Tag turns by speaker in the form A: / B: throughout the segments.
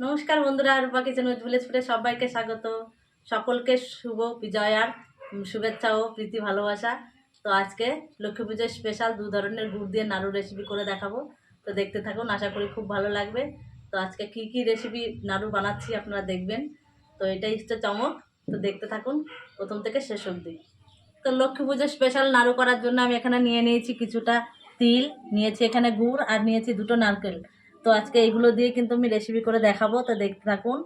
A: নমস্কার বন্ধুরা রূপা kitchen with village সবাইকে স্বাগত। সকলকে শুভ বিজয়ার শুভেচ্ছা ও প্রীতি ভালোবাসা। তো আজকে লক্ষ্মী পুজোর স্পেশাল দু ধরনের গুড় দিয়ে নাড়ু রেসিপি করে দেখাবো। তো দেখতে থাকুন, আশা করি খুব ভালো লাগবে। তো আজকে কি কি রেসিপি নাড়ু বানাচ্ছি আপনারা দেখবেন। তো এটাই হচ্ছে চমক। তো দেখতে থাকুন, প্রথম থেকে শেষ অবধি। তো লক্ষ্মী পুজোর স্পেশাল নাড়ু করার জন্য আমি এখানে নিয়ে নিয়েছি কিছুটা তিল, নিয়েছি এখানে গুড় আর নিয়েছি দুটো নারকেল। তো আজকে এইগুলো দিয়ে কিন্তু আমি রেসিপি করে দেখাবো, তো দেখতে থাকুন।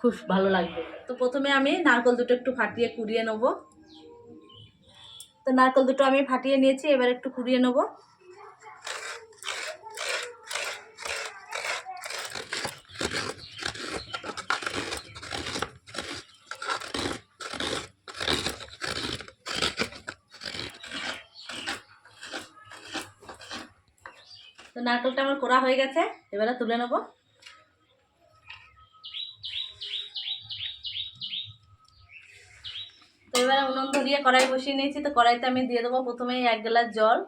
A: খুব ভালো লাগবে। তো প্রথমে আমি নারকল দুটো একটু ফাটিয়ে কুড়িয়ে নেব। তো নারকল দুটো আমি ফাটিয়ে নিয়েছি, এবার একটু কুড়িয়ে নেব। নারকেলটা আমার করা হয়ে গেছে, এবারে তুলে নেব। তো এবারে উনুন ধরিয়ে কড়াই বসিয়ে নিয়েছি, তো কড়াইতে আমি দিয়ে দেবো প্রথমেই এক গ্লাস জল।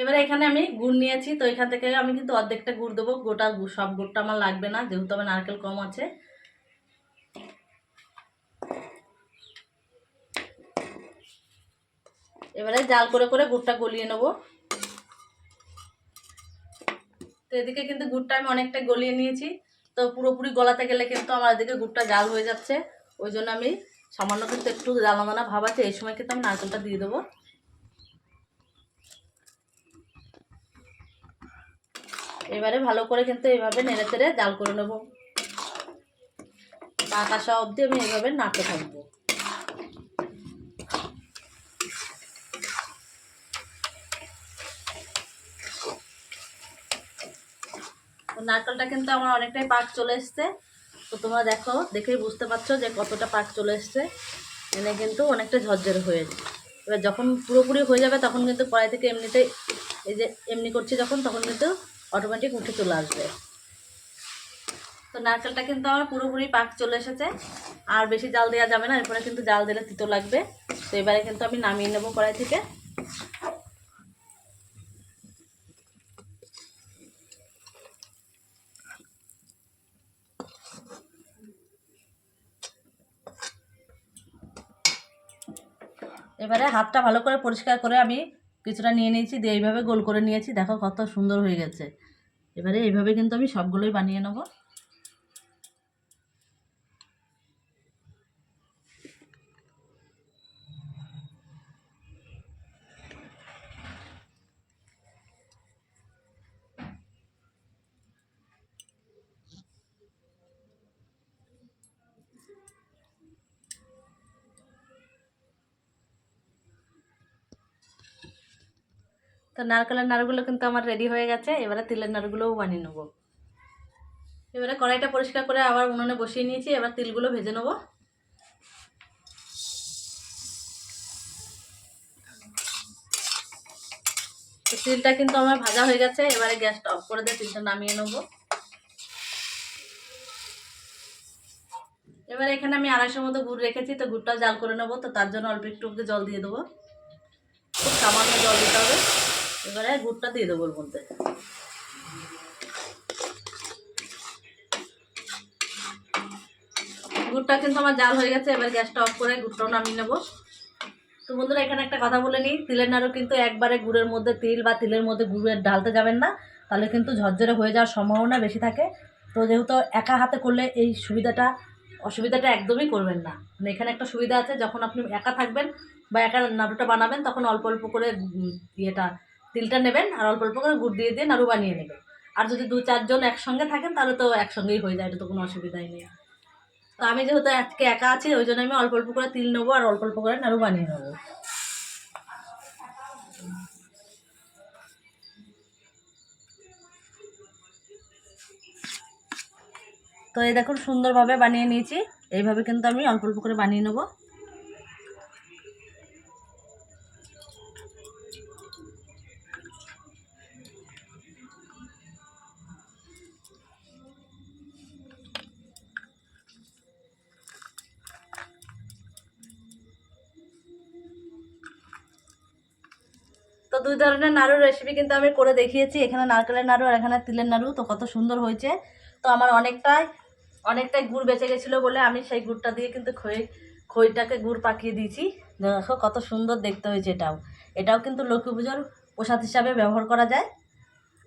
A: এবারে এখানে আমি গুড় নিয়েছি, তো এখান থেকে আমি কিন্তু অর্ধেকটা গুড় দেবো, গোটা সব গুড়টা আমার লাগবে না, যেহেতু আমার নারকেল কম আছে। এবারে জাল করে করে গুড়টা গলিয়ে নেব। তো এদিকে কিন্তু গুড়টা আমি অনেকটা গলিয়ে নিয়েছি। তো পুরোপুরি গলাতে গেলে কিন্তু আমার এদিকে গুড়টা জাল হয়ে যাচ্ছে। ওই জন্য আমি সামান্য কিন্তু একটু জ্বালা দানা ভাব আছে, এই সময় কিন্তু আমি নারকেলটা দিয়ে দেবো। এবারে ভালো করে কিন্তু এইভাবে নেড়ে তেড়ে জাল করে নেব। পাক আসা অবধি আমি এইভাবে নাড়তে থাকব। নারকেলটা কিন্তু আমার অনেকটাই পাক চলে এসছে। তো তোমরা দেখো, দেখেই বুঝতে পারছ যে কতটা পাক চলে এসছে। এনে কিন্তু অনেকটা ঝরঝরে হয়েছে এবার যখন পুরোপুরি হয়ে যাবে, তখন কিন্তু কড়াই থেকে এমনিতেই এই যে এমনি করছি যখন, তখন কিন্তু অটোমেটিক উঠে চলে আসবে। তো নারকেলটা কিন্তু আমার পুরোপুরি পাক চলে এসেছে। আর বেশি জাল দেওয়া যাবে না, এরপরে কিন্তু জাল দিলে তিতো লাগবে। তো এবারে কিন্তু আমি নামিয়ে নেব কড়াই থেকে। এবারে হাতটা ভালো করে পরিষ্কার করে আমি কিছুটা নিয়ে নিয়েছি, দিয়ে এইভাবে গোল করে নিয়েছি। দেখো কত সুন্দর হয়ে গেছে। এবারে এইভাবে কিন্তু আমি সবগুলোই বানিয়ে নেব। তো নারকেলের নাড়ুগুলো কিন্তু আমার রেডি হয়ে গেছে, এবারে তিলের নাড়ুগুলোও বানিয়ে নেব। এবারে কড়াইটা পরিষ্কার করে আবার উনুনে বসিয়ে নিয়েছি, এবার তিলগুলো ভেজে নেব। তিলটা কিন্তু আমার ভাজা হয়ে গেছে, এবারে গ্যাসটা অফ করে দিয়ে তিলটা নামিয়ে নেব। এবারে এখানে আমি আড়াইশোর মতো গুড় রেখেছি, তো গুড়টা জাল করে নেব, তো তার জন্য অল্প একটু জল দিয়ে দেবো। খুব সামান্য জল দিতে হবে। এবারে গুড়টা দিয়ে দেবো মধ্যে। গুড়টা কিন্তু আমার জাল হয়ে গেছে, এবার গ্যাসটা অফ করে গুড়টাও নামিয়ে নেব। তো বন্ধুরা, এখানে একটা কথা বলে নিই, তিলের নাড়ু কিন্তু একবারে গুড়ের মধ্যে তিল বা তিলের মধ্যে গুড়ের ঢালতে যাবেন না, তাহলে কিন্তু ঝরঝরে হয়ে যাওয়ার সম্ভাবনা বেশি থাকে। তো যেহেতু একা হাতে করলে এই সুবিধাটা, অসুবিধাটা একদমই করবেন না। মানে এখানে একটা সুবিধা আছে, যখন আপনি একা থাকবেন বা একা নাড়ুটা বানাবেন, তখন অল্প অল্প করে ইয়েটা তিলটা নেবেন আর অল্প অল্প করে গুড় দিয়ে দিয়ে নাড়ু বানিয়ে নেবেন। আর যদি দু চারজন একসঙ্গে থাকেন তাহলে তো একসঙ্গেই হয়ে যায়, এটা তো কোনো অসুবিধাই নেই। তো আমি যেহেতু আজকে একা আছি, ওই জন্য আমি অল্প অল্প করে তিল নেব আর অল্প অল্প করে নাড়ু বানিয়ে নেব। তো এই দেখুন সুন্দরভাবে বানিয়ে নিয়েছি, এইভাবে কিন্তু আমি অল্প অল্প করে বানিয়ে নেব। দুই ধরনের নাড়ুর রেসিপি কিন্তু আমি করে দেখিয়েছি। এখানে নারকেলের নাড়ু আর এখানে তিলের নাড়ু, তো কত সুন্দর হয়েছে। তো আমার অনেকটাই অনেকটাই গুড় বেঁচে গেছিল বলে আমি সেই গুড়টা দিয়ে কিন্তু খই, খইটাকে গুড় পাকিয়ে দিয়েছি। দেখো কত সুন্দর দেখতে হয়েছে এটাও। এটাও কিন্তু লক্ষ্মী পুজোর প্রসাদ হিসাবে ব্যবহার করা যায়।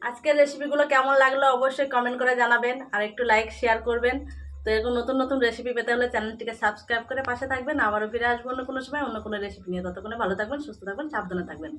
A: আজকের রেসিপিগুলো কেমন লাগল অবশ্যই কমেন্ট করে জানাবেন আর একটু লাইক শেয়ার করবেন। তো এরকম নতুন নতুন রেসিপি পেতে হলে চ্যানেলটিকে সাবস্ক্রাইব করে পাশে থাকবেন। আবারও ফিরে আসব অন্য কোনো সময় অন্য কোনো রেসিপি নিয়ে। ততক্ষণে ভালো থাকবেন, সুস্থ থাকবেন, সাবধানে থাকবেন।